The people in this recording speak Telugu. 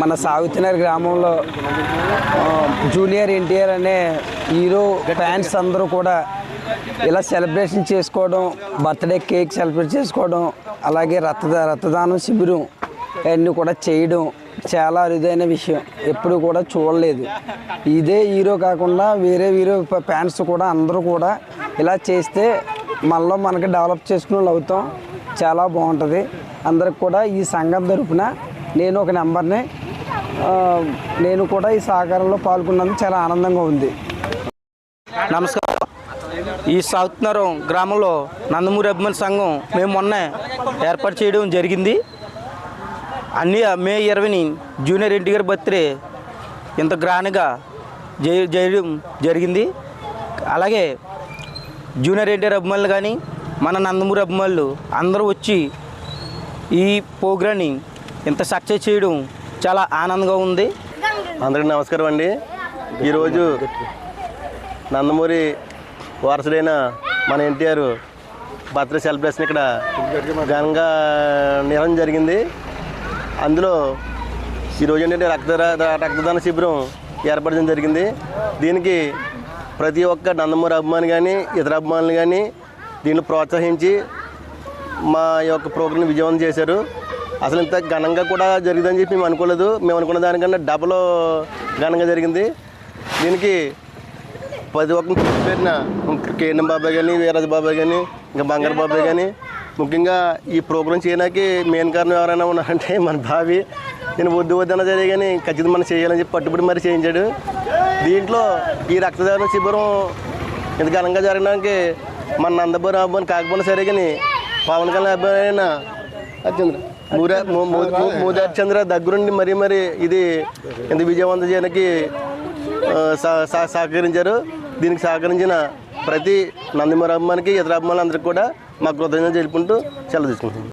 మన సావిత్రినగర్ గ్రామంలో జూనియర్ ఎన్టీఆర్ అనే హీరో ఫ్యాన్స్ అందరూ కూడా ఇలా సెలబ్రేషన్ చేసుకోవడం బర్త్డే కేక్ సెలబ్రేట్ చేసుకోవడం అలాగే రక్తదా రక్తదానం శిబిరం అన్నీ కూడా చేయడం చాలా అరుదైన విషయం. ఎప్పుడు కూడా చూడలేదు. ఇదే హీరో కాకుండా వేరే హీరో ఫ్యాన్స్ కూడా అందరూ కూడా ఇలా చేస్తే మనలో మనకి డెవలప్ చేసుకుని అవుతాం. చాలా బాగుంటుంది. అందరికి కూడా ఈ సంఘం తరఫున నేను ఒక నెంబర్ని నేను కూడా ఈ సహకారంలో పాల్గొన్నందుకు చాలా ఆనందంగా ఉంది. నమస్కారం. ఈ సాగుతున్నరం గ్రామంలో నందమూరి అభిమాన్ సంఘం మేము మొన్న ఏర్పాటు చేయడం జరిగింది. అన్ని మే ఇరవైని జూనియర్ ఎన్టీఆర్ బర్త్డే ఇంత గ్రాండ్గా చేయడం జరిగింది. అలాగే జూనియర్ ఎన్టీఆర్ అభిమానులు కానీ మన నందమూరి అభిమానులు అందరూ వచ్చి ఈ ప్రోగ్రాన్ని ఇంత సక్సెస్ చేయడం చాలా ఆనందంగా ఉంది. అందరికీ నమస్కారం అండి. ఈరోజు నందమూరి వారసుడైన మన ఎన్టీఆర్ బర్త్డే సెలబ్రేషన్ ఇక్కడ ఘనంగా నిర్వహణ జరిగింది. అందులో ఈరోజు ఏంటంటే రక్త రక్తదాన శిబిరం ఏర్పడడం జరిగింది. దీనికి ప్రతి ఒక్క నందమూరి అభిమాని కానీ ఇతర అభిమానులు కానీ దీన్ని ప్రోత్సహించి మా యొక్క ప్రోగ్రాం విజయవంతం చేశారు. అసలు ఇంత ఘనంగా కూడా జరిగిందని చెప్పి మేము అనుకోలేదు. మేము అనుకున్న దానికన్నా డబల్ ఘనంగా జరిగింది. దీనికి పది ఒక్క పేరున కేఎన్ఎం బాబాయ్ కానీ వీరాజ్ బాబాయ్ కానీ ఇంకా బంగారు బాబాయ్ కానీ ముఖ్యంగా ఈ ప్రోగ్రాం చేయడానికి మెయిన్ కారణం ఎవరైనా ఉన్నారంటే మన బావి. నేను వద్దు వద్దన సరే కానీ ఖచ్చితంగా మనం చేయాలని చెప్పి పట్టుబడి మరి చేయించాడు. దీంట్లో ఈ రక్తదాన శిబిరం ఇంత ఘనంగా జరగడానికి మన నందబురం అబ్బాయిని కాకపోయినా సరే కానీ పవన్ కళ్యాణ్ అబ్బాయి అయినా అర్చంద్ర మూదార్ చంద్ర దగ్గరుండి మరీ మరి ఇది ఇంత విజయవంతం చేయడానికి సహకరించారు. దీనికి సహకరించిన ప్రతి నందిమర అభిమానికి ఇతర అభిమానులందరికీ కూడా మా కృతజ్ఞత తెలుపుకుంటూ సెలవు తీసుకుంటున్నాం.